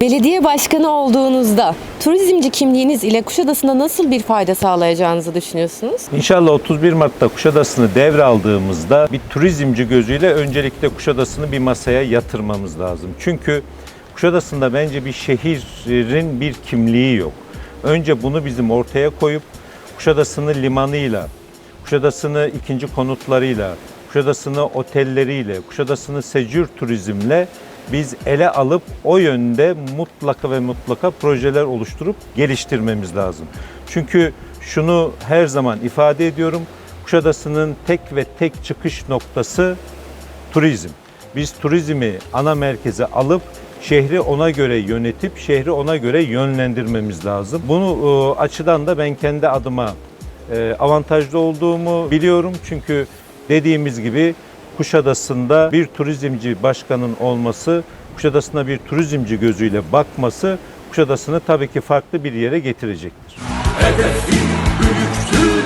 Belediye başkanı olduğunuzda turizmci kimliğiniz ile Kuşadası'na nasıl bir fayda sağlayacağınızı düşünüyorsunuz? İnşallah 31 Mart'ta Kuşadası'nı devraldığımızda bir turizmci gözüyle öncelikle Kuşadası'nı bir masaya yatırmamız lazım. Çünkü Kuşadası'nda bence bir şehrin bir kimliği yok. Önce bunu bizim ortaya koyup Kuşadası'nı limanıyla, Kuşadası'nı ikinci konutlarıyla, Kuşadası'nı otelleriyle, Kuşadası'nı secür turizmle biz ele alıp o yönde mutlaka ve mutlaka projeler oluşturup geliştirmemiz lazım. Çünkü şunu her zaman ifade ediyorum. Kuşadası'nın tek ve tek çıkış noktası turizm. Biz turizmi ana merkeze alıp şehri ona göre yönetip şehri ona göre yönlendirmemiz lazım. Bunu e, açıdan da ben kendi adıma e, avantajlı olduğumu biliyorum. Çünkü dediğimiz gibi Kuşadası'nda bir turizmci başkanın olması, Kuşadası'na bir turizmci gözüyle bakması Kuşadası'nı tabii ki farklı bir yere getirecektir. Hedefim büyüktür